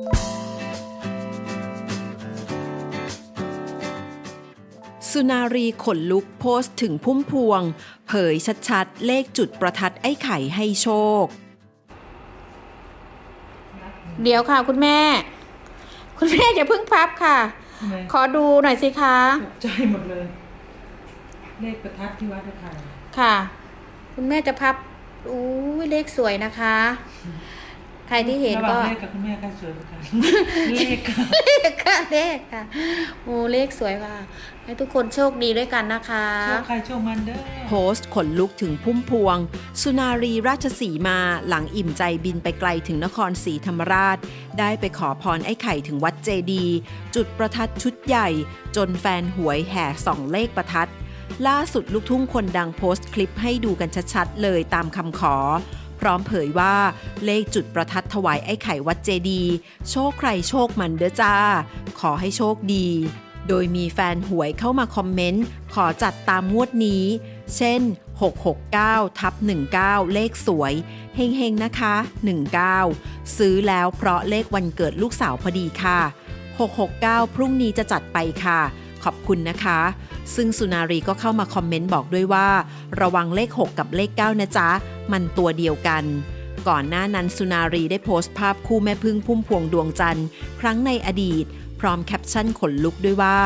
สุนารีขนลุกโพสต์ถึงพุ่มพวง เผยชัดๆ เลขจุดประทัดไอ้ไข่ให้โชค เดี๋ยวค่ะคุณแม่ คุณแม่อย่าเพิ่งพับค่ะทำไมขอดูหน่อยสิคะตกใจหมดเลย เลขประทัดที่วัดอะค่ะค่ะ คุณแม่จะพับอู้ยเลขสวยนะคะ ใครที่เห็นระหก็ว่างเลขกับคุณแม่ใครสวยกว่ากันเลขค่ะเลขค่ะเลขค่ะโอ้เลขสวยค่ะให้ทุกคนโชคดีด้วยกันนะคะโชคใครโชคมันเด้อโพสต์ขนลุกถึงพุ่มพวง สุนารีราชสีมาหลังอิ่มใจบินไปไกลถึงนครศรีธรรมราช ได้ไปขอพรไอ้ไข่ถึงวัดเจดีย์จุดประทัดชุดใหญ่ จนแฟนหวยแห่ส่องเลขประทัด ล่าสุดลูกทุ่งคนดังโพสต์คลิปให้ดูกันชัดๆเลยตามคำขอ พร้อมเผยว่าเลขจุดประทัดถวายไอ้ไข่วัดเจดี โชคใครโชคมันเด้อจ้า ขอให้โชคดี โดยมีแฟนหวยเข้ามาคอมเมนต์ ขอจัดตามงวดนี้ เช่น 669 ทับ 19 เลขสวย เฮงๆ นะคะ 19 ซื้อแล้วเพราะเลขวันเกิดลูกสาวพอดีค่ะ 669 พรุ่งนี้จะจัดไปค่ะ ขอบคุณนะคะ ซึ่งสุนารีก็เข้ามาคอมเมนต์บอกด้วยว่า ระวังเลข 6 กับเลข 9 นะจ๊ะ มันตัวเดียวกัน ก่อนหน้านั้นสุนารีได้โพสต์ภาพคู่แม่พึ่งพุ่มพวงดวงจันทร์ ครั้งในอดีต พร้อมแคปชั่นขนลุกด้วยว่า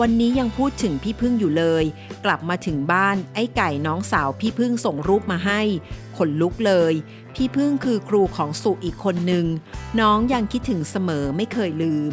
วันนี้ยังพูดถึงพี่พึ่งอยู่เลย กลับมาถึงบ้านไอ้ไก่น้องสาวพี่พึ่งส่งรูปมาให้ขนลุกเลย พี่พึ่งคือครูของสุอีกคนหนึ่งน้องยังคิดถึงเสมอไม่เคยลืม